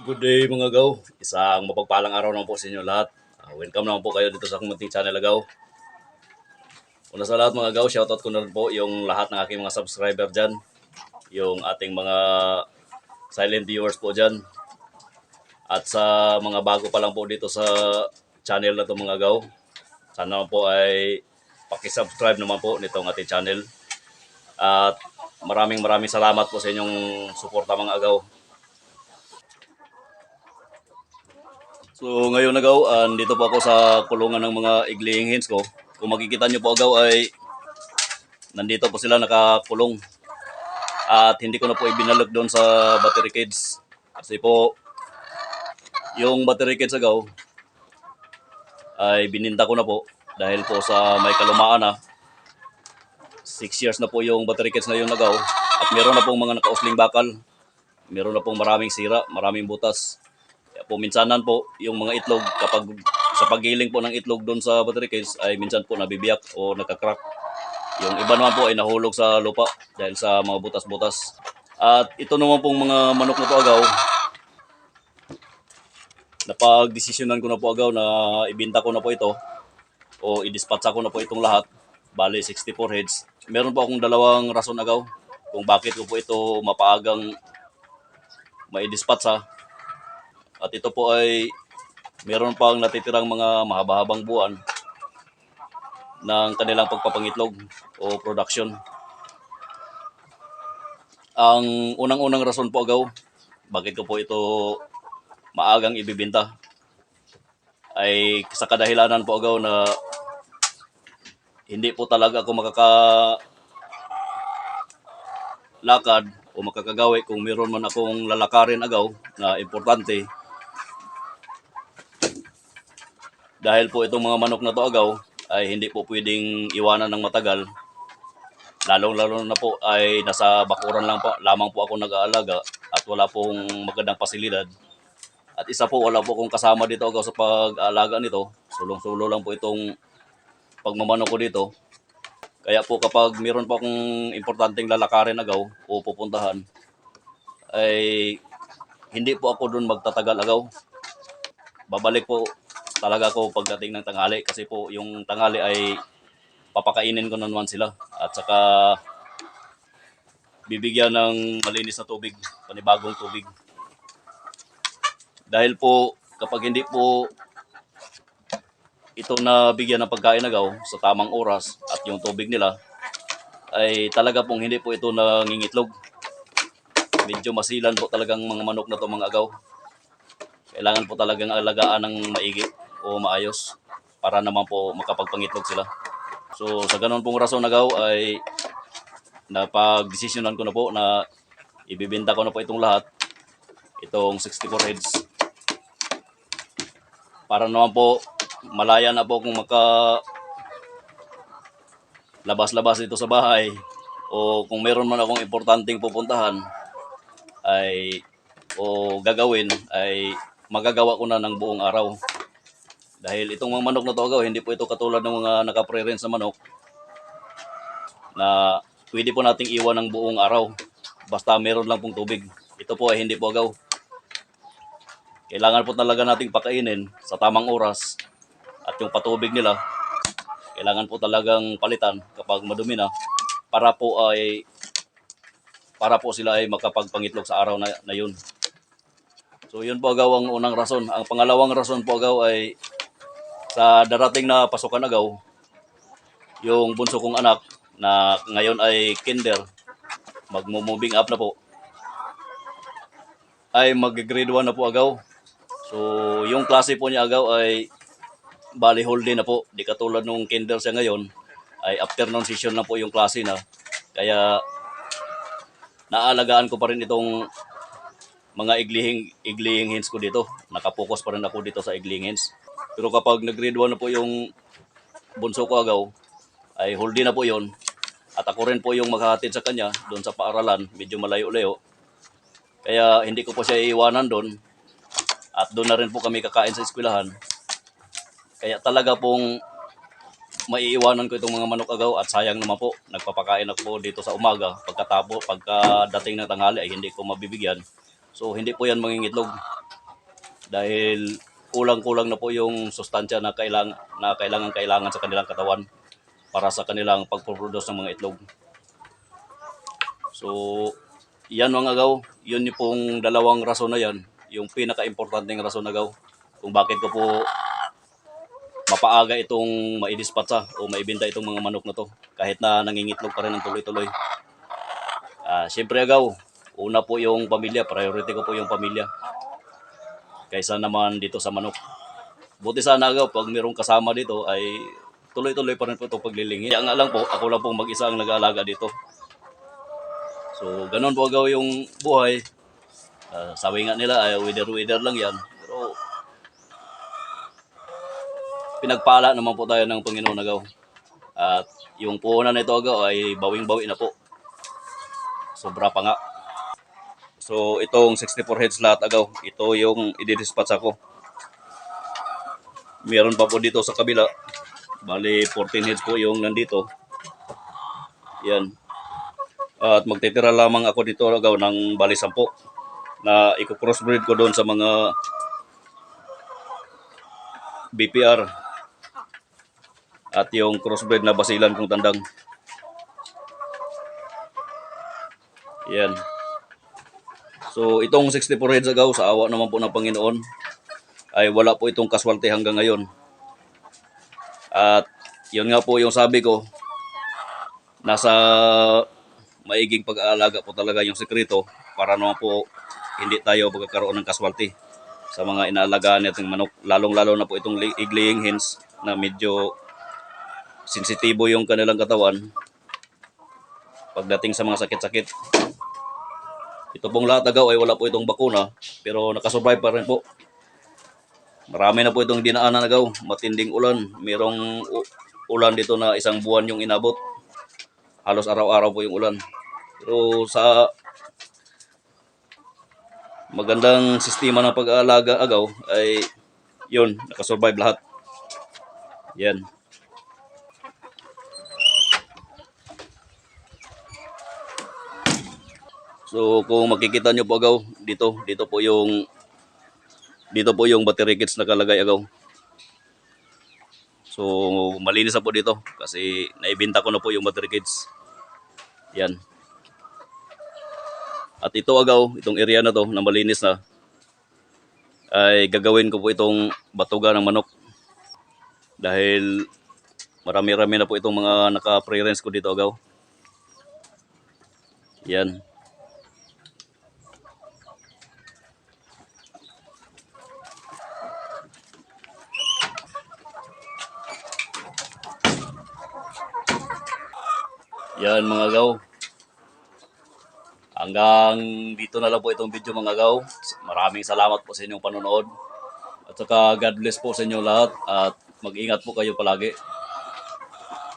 Good day mga gaw. Isang mapagpalang araw naman po sa inyo lahat. Ah, welcome naman po kayo dito sa aking munting channel agaw. Una sa lahat mga gaw, shoutout ko na rin po yung lahat ng aking mga subscriber dyan. Yung ating mga silent viewers po dyan. At sa mga bago pa lang po dito sa channel na to mga gaw. Sana naman po ay pakisubscribe naman po nitong ating channel. At maraming maraming salamat po sa inyong suporta mga agaw. So ngayon agaw, andito po ako sa kulungan ng mga igling hens ko. Kung makikita nyo po agaw ay nandito po sila nakakulong. At hindi ko na po ibinalog doon sa battery cage. Kasi po, yung battery cage agaw ay bininta ko na po dahil po sa may kalumaan na. Six years na po yung battery cage na yun agaw. At meron na pong mga nakausling bakal. Meron na pong maraming sira, maraming butas. Po minsanan po yung mga itlog kapag sa paggiling po ng itlog doon sa battery case ay minsan po nabibiyak o nagka-crack. Yung iba naman po ay nahulog sa lupa dahil sa mga butas-butas. At ito naman pong mga manok na to agaw, napag-desisyonan ko na po agaw na ibinta ko na po ito o i-dispatcha ko na po itong lahat. Bali, 64 heads. Meron po akong dalawang rason agaw kung bakit ko po ito mapaagang mai-dispatcha at ito po ay meron pang natitirang mga mahaba-habang buwan ng kanilang pagpapangitlog o production. Ang unang-unang rason po agaw, bakit ko po ito maagang ibibinta ay sa kadahilanan po agaw na hindi po talaga ako makaka lakad o makakagawi kung meron man akong lalakarin agaw na importante dahil po itong mga manok na to agaw ay hindi po pwedeng iwanan ng matagal. Lalong lalo na po ay nasa bakuran lang po lamang po ako nag-aalaga at wala pong magandang pasilidad. At isa po wala po akong kasama dito agaw sa pag-aalaga nito. Sulong-sulo lang po itong pagmamanok ko dito. Kaya po kapag meron po akong importanteng lalakarin agaw o pupuntahan, ay hindi po ako doon magtatagal agaw. Babalik po talaga ako pagdating ng tanghali kasi po yung tanghali ay papakainin ko naman sila at saka bibigyan ng malinis na tubig, panibagong tubig. Dahil po kapag hindi po ito na bigyan ng pagkain agaw sa tamang oras at yung tubig nila ay talaga pong hindi po ito nangingitlog. Medyo masilan po talagang mga manok na to mga agaw. Kailangan po talagang alagaan ng maigi o maayos para naman po makapagpangitlog sila. So sa ganun pong rason agaw ay napag-desisyonan ko na po na ibibenta ko na po itong lahat. Itong 64 heads. Para naman po malaya na po kung maka labas-labas dito sa bahay o kung meron man akong importanteng pupuntahan ay o gagawin ay magagawa ko na ng buong araw. Dahil itong mga manok na to agaw, hindi po ito katulad ng mga nakapreference na manok na pwede po nating iwan ng buong araw basta meron lang pong tubig. Ito po ay hindi po agaw. Kailangan po talaga nating pakainin sa tamang oras at yung patubig nila kailangan po talagang palitan kapag madumi na para po ay para po sila ay makapagpangitlog sa araw na, na yun. So yun po agaw ang unang rason. Ang pangalawang rason po agaw ay sa darating na pasukan agaw, yung bunso kong anak na ngayon ay kinder, magmo-moving up na po, ay mag-grade 1 na po agaw. So yung klase po niya agaw ay bali day na po. Di katulad nung kinder siya ngayon, ay afternoon session na po yung klase na. Kaya naalagaan ko pa rin itong mga iglihing, iglihing hens ko dito. Nakapokus pa rin ako dito sa iglihing hens. Pero kapag nag-grade 1 na po yung bunso ko agaw, ay whole day na po yon At ako rin po yung maghahatid sa kanya doon sa paaralan, medyo malayo-layo. Kaya hindi ko po siya iiwanan doon. At doon na rin po kami kakain sa eskwelahan. Kaya talaga pong maiiwanan ko itong mga manok agaw at sayang naman po. Nagpapakain ako dito sa umaga. Pagkatapo, pagkadating ng tanghali ay hindi ko mabibigyan. So hindi po yan mangingitlog. dahil kulang-kulang na po yung sustansya na kailangan na kailangan kailangan sa kanilang katawan para sa kanilang pagproduce ng mga itlog. So, yan mga agaw, yun yung pong dalawang rason na yan, yung pinaka-importanteng rason agaw, kung bakit ko po mapaaga itong maidispatsa o maibenta itong mga manok na to kahit na nangingitlog pa rin ng tuloy-tuloy. Ah, Siyempre agaw, una po yung pamilya, priority ko po yung pamilya kaysa naman dito sa manok. Buti sana agaw, pag mayroong kasama dito ay tuloy-tuloy pa rin po ito paglilingi. Kaya nga lang po, ako lang po mag-isa ang nag-aalaga dito. So, ganun po agaw yung buhay. Ah, sabi nga nila, ay wither-wither lang yan. Pero, pinagpala naman po tayo ng Panginoon agaw. At yung puhunan nito agaw ay bawing-bawi na po. Sobra pa nga. So, itong 64 heads lahat agaw, ito yung i-dispatch ako. Meron pa po dito sa kabila. Bali, 14 heads po yung nandito. Yan. At magtitira lamang ako dito agaw ng bali 10 na i-crossbreed ko doon sa mga BPR at yung crossbreed na basilan kong tandang. Yan. So itong 64 heads agaw sa awa naman po ng Panginoon ay wala po itong kaswalte hanggang ngayon. At yun nga po yung sabi ko nasa maiging pag-aalaga po talaga yung sekreto para naman po hindi tayo magkakaroon ng kaswalti sa mga inaalagaan nating manok. Lalong-lalo na po itong li- iglaying hens na medyo sensitibo yung kanilang katawan pagdating sa mga sakit-sakit. Ito pong lahat agaw ay wala po itong bakuna pero nakasurvive pa rin po. Marami na po itong dinaanan agaw. Matinding ulan. Merong ulan dito na isang buwan yung inabot. Halos araw-araw po yung ulan. Pero sa magandang sistema ng pag-aalaga agaw ay yun, nakasurvive lahat. Yan. So kung makikita nyo po agaw, dito, dito po yung dito po yung battery kits nakalagay agaw. So malinis na po dito kasi naibenta ko na po yung battery kits. Yan. At ito agaw, itong area na to na malinis na ay gagawin ko po itong batuga ng manok. Dahil marami-rami na po itong mga naka-preference ko dito agaw. Yan. Yan mga gaw. Hanggang dito na lang po itong video mga gaw. Maraming salamat po sa inyong panonood. At saka God bless po sa inyo lahat at mag-ingat po kayo palagi.